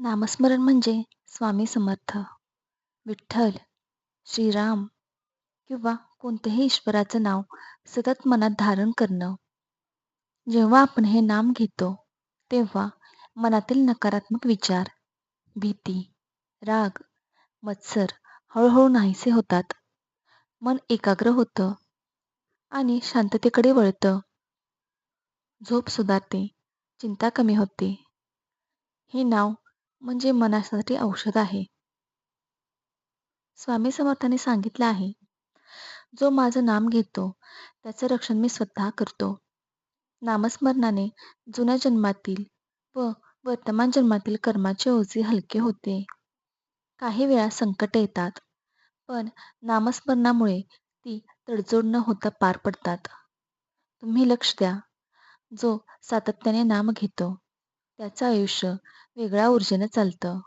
नामस्मरण म्हणजे स्वामी समर्थ, विठ्ठल, श्रीराम किंवा कोणत्याही ईश्वराचं नाव सतत मनात धारण करणं. जेव्हा आपण हे नाम घेतो तेव्हा मनातील नकारात्मक विचार, भीती, राग, मत्सर हळूहळू नाहीसे होतात. मन एकाग्र होतं आणि शांततेकडे वळतं. झोप सुधारते, चिंता कमी होते. हे नाव म्हणजे मनासाठी औषध आहे. स्वामी समर्थांनी सांगितलं आहे, जो माझं नाम घेतो त्याचं रक्षण मी स्वतः करतो. नामस्मरणाने जुन्या जन्मातील व वर्तमान जन्मातील कर्माचे ओझे हलके होते. काही वेळा संकट येतात, पण नामस्मरणामुळे ती तडजोड न होता पार पडतात. तुम्ही लक्ष द्या, जो सातत्याने नाम घेतो त्याचं आयुष्य वेगळ्या ऊर्जेनं चालतं.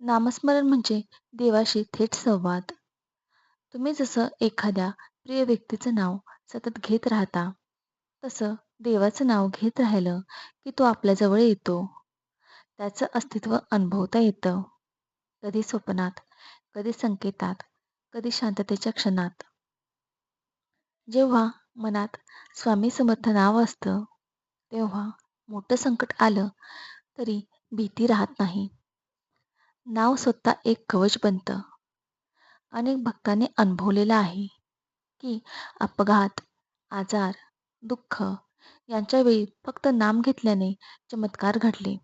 नामस्मरण म्हणजे देवाशी थेट संवाद. तुम्ही जसं एखाद्या प्रिय व्यक्तीचं नाव सतत घेत राहता, तसं देवाचं नाव घेत राहिलं की तो आपल्याजवळ येतो. त्याचं अस्तित्व अनुभवता येतं. कधी स्वप्नात, कधी संकेतात, कधी शांततेच्या क्षणात. जेव्हा मनात स्वामी समर्थ नाव असतं, तेव्हा मोठं संकट आलं तरी भीती राहत नाही. नाव स्वतः एक कवच बनतं. अनेक भक्तांनी अनुभवलेलं आहे की अपघात, आजार, दुःख यांच्यावेळी फक्त नाम घेतल्याने चमत्कार घडले.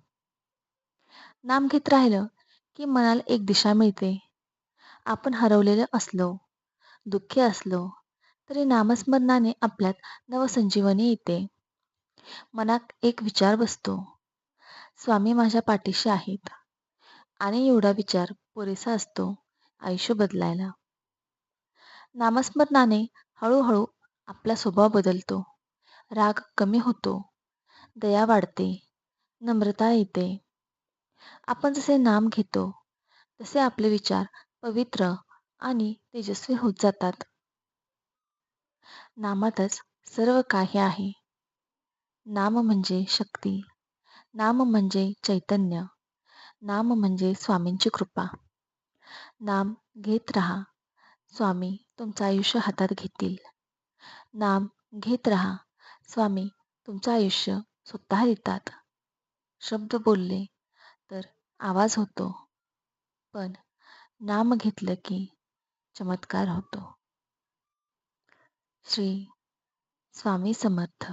नाम घेत राहिलं की मनाला एक दिशा मिळते. आपण हरवलेलं असलो, दुःखी असलो तरी नामस्मरणाने आपल्यात नवसंजीवनी येते. मनात एक विचार बसतो, स्वामी माझ्या पाठीशी आहेत आणि एवढा विचार पुरेसा असतो आयुष्य बदलायला. नामस्मरणाने हळूहळू आपला स्वभाव बदलतो. राग कमी होतो, दया वाढते, नम्रता येते. आपण जसे नाम घेतो तसे आपले विचार पवित्र आणि तेजस्वी होत जातात. नामातच सर्व काही आहे. नाम म्हणजे शक्ती, नाम म्हणजे चैतन्य, नाम म्हणजे स्वामींची कृपा. नाम घेत राहा, स्वामी तुमचं आयुष्य हातात घेतील. नाम घेत राहा, स्वामी तुमचं आयुष्य स्वतः देतात. शब्द बोलले तर आवाज होतो, पण नाम घेतलं की चमत्कार होतो. श्री स्वामी समर्थ